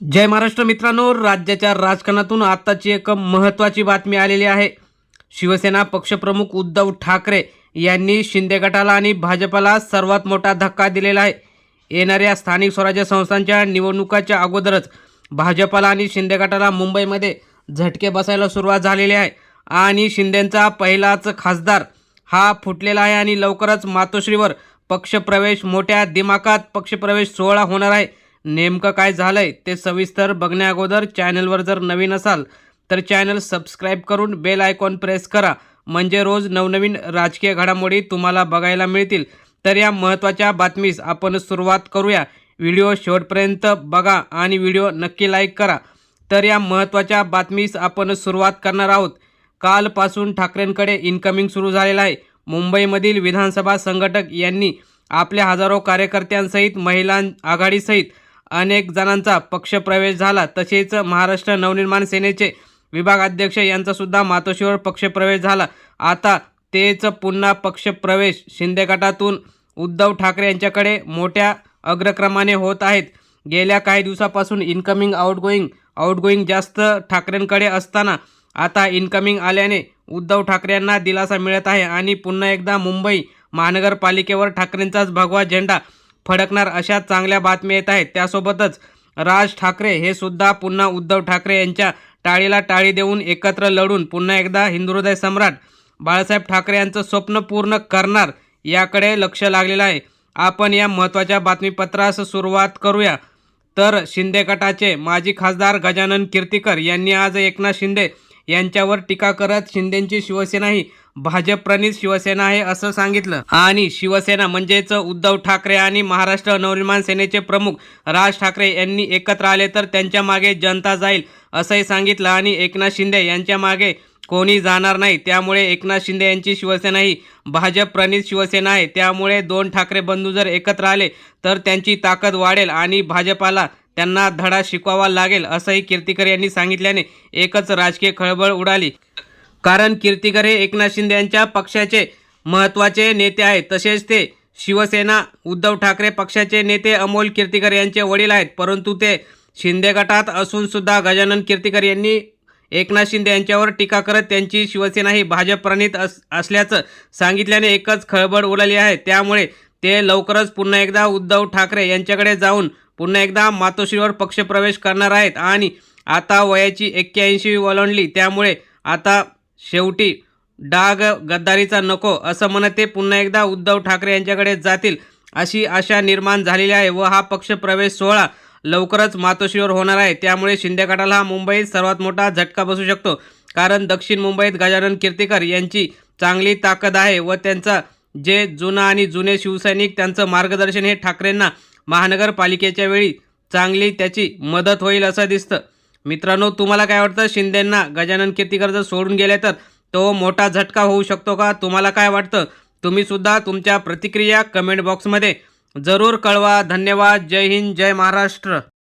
जय महाराष्ट्र मित्रांनो राज्याच्या राजकारणातून आताची एक महत्त्वाची बातमी आलेली आहे. शिवसेना पक्षप्रमुख उद्धव ठाकरे यांनी शिंदे गटाला आणि भाजपला सर्वात मोठा धक्का दिलेला आहे. येणाऱ्या स्थानिक स्वराज्य संस्थांच्या निवडणुकाच्या अगोदरच भाजपला आणि शिंदे गटाला मुंबईमध्ये झटके बसायला सुरुवात झालेली आहे. आणि शिंदेंचा पहिलाच खासदार हा फुटलेला आहे आणि लवकरच मातोश्रीवर पक्षप्रवेश मोठ्या दिमाकात पक्षप्रवेश सोहळा होणार आहे. नेमकं काय झालंय ते सविस्तर बघण्याअगोदर चॅनलवर जर नवीन असाल तर चॅनल सबस्क्राईब करून बेल आयकॉन प्रेस करा. म्हणजे रोज नवनवीन राजकीय घडामोडी तुम्हाला बघायला मिळतील. तर या महत्त्वाच्या बातमीस आपण सुरुवात करूया. व्हिडिओ शेवटपर्यंत बघा आणि व्हिडिओ नक्की लाईक करा. तर या महत्त्वाच्या बातमीस आपण सुरुवात करणार आहोत. कालपासून ठाकरेंकडे इन्कमिंग सुरू झालेलं आहे. मुंबईमधील विधानसभा संघटक यांनी आपल्या हजारो कार्यकर्त्यांसहित महिलां आघाडीसहित अनेक जणांचा पक्षप्रवेश झाला. तसेच महाराष्ट्र नवनिर्माण सेनेचे विभागाध्यक्ष यांचा सुद्धा मातोश्रीवर पक्षप्रवेश झाला. आता तेच पुन्हा पक्षप्रवेश शिंदे गटातून उद्धव ठाकरे यांच्याकडे मोठ्या अग्रक्रमाने होत आहेत. गेल्या काही दिवसापासून इन्कमिंग आउटगोईंग आउटगोईंग जास्त ठाकरेंकडे असताना आता इन्कमिंग आल्याने उद्धव ठाकरे यांना दिलासा मिळत आहे. आणि पुन्हा एकदा मुंबई महानगरपालिकेवर ठाकरेंचाच भगवा झेंडा फडकणार अशा चांगल्या बातम्या येत आहेत. त्यासोबतच राज ठाकरे हे सुद्धा पुन्हा उद्धव ठाकरे यांच्या टाळीला टाळी देऊन एकत्र लढून पुन्हा एकदा हिंदुहृदय सम्राट बाळासाहेब ठाकरे यांचं स्वप्न पूर्ण करणार याकडे लक्ष लागलेलं आहे. आपण या महत्त्वाच्या बातमीपत्रास सुरुवात करूया. तर शिंदे गटाचे माजी खासदार गजानन कीर्तीकर यांनी आज एकनाथ शिंदे यांच्यावर टीका करत शिंदेंची शिवसेना ही भाजप प्रणित शिवसेना आहे असं सांगितलं. आणि शिवसेना म्हणजेच उद्धव ठाकरे आणि महाराष्ट्र नवनिर्माण सेनेचे प्रमुख राज ठाकरे यांनी एकत्र आले तर त्यांच्या मागे जनता जाईल असंही सांगितलं. आणि एकनाथ शिंदे यांच्या मागे कोणी जाणार नाही त्यामुळे एकनाथ शिंदे यांची शिवसेना ही भाजप प्रणित शिवसेना आहे. त्यामुळे दोन ठाकरे बंधू जर एकत्र आले तर त्यांची ताकद वाढेल आणि भाजपाला त्यांना धडा शिकवावा लागेल असंही कीर्तीकर यांनी सांगितल्याने एकच राजकीय खळबळ उडाली. कारण कीर्तिकर हे एकनाथ शिंदे यांच्या पक्षाचे महत्त्वाचे नेते आहेत. तसेच ते शिवसेना उद्धव ठाकरे पक्षाचे नेते अमोल कीर्तिकर यांचे वडील आहेत. परंतु ते शिंदे गटात असून सुद्धा गजानन कीर्तिकर यांनी एकनाथ शिंदे यांच्यावर टीका करत त्यांची शिवसेना ही भाजप प्रणित अस असल्याचं सांगितल्याने एकच खळबळ उडाली आहे. त्यामुळे ते लवकरच पुन्हा एकदा उद्धव ठाकरे यांच्याकडे जाऊन पुन्हा एकदा मातोश्रीवर पक्षप्रवेश करणार आहेत. आणि आता वयाची एक्क्याऐंशी ओलांडली त्यामुळे आता शेवटी डाग गद्दारीचा नको असं म्हणत ते पुन्हा एकदा उद्धव ठाकरे यांच्याकडे जातील अशी आशा निर्माण झालेली आहे व हा पक्षप्रवेश सोहळा लवकरच मातोश्रीवर होणार आहे. त्यामुळे शिंदे गटाला हा मुंबईत सर्वात मोठा झटका बसू शकतो. कारण दक्षिण मुंबईत गजानन कीर्तीकर यांची चांगली ताकद आहे व त्यांचा जे जुना आणि जुने शिवसैनिक त्यांचं मार्गदर्शन हे ठाकरेंना महानगरपालिकेच्या वेळी चांगली त्याची मदत होईल असं दिसतं. मित्रांनो तुम्हाला काय वाटतं? शिंदेंना गजानन कीर्तीकर जर सोडून गेले तर तो मोठा झटका होऊ शकतो का? तुम्हाला काय वाटतं? तुम्ही सुद्धा तुमच्या प्रतिक्रिया कमेंट बॉक्समध्ये जरूर कळवा. धन्यवाद. जय हिंद. जय महाराष्ट्र.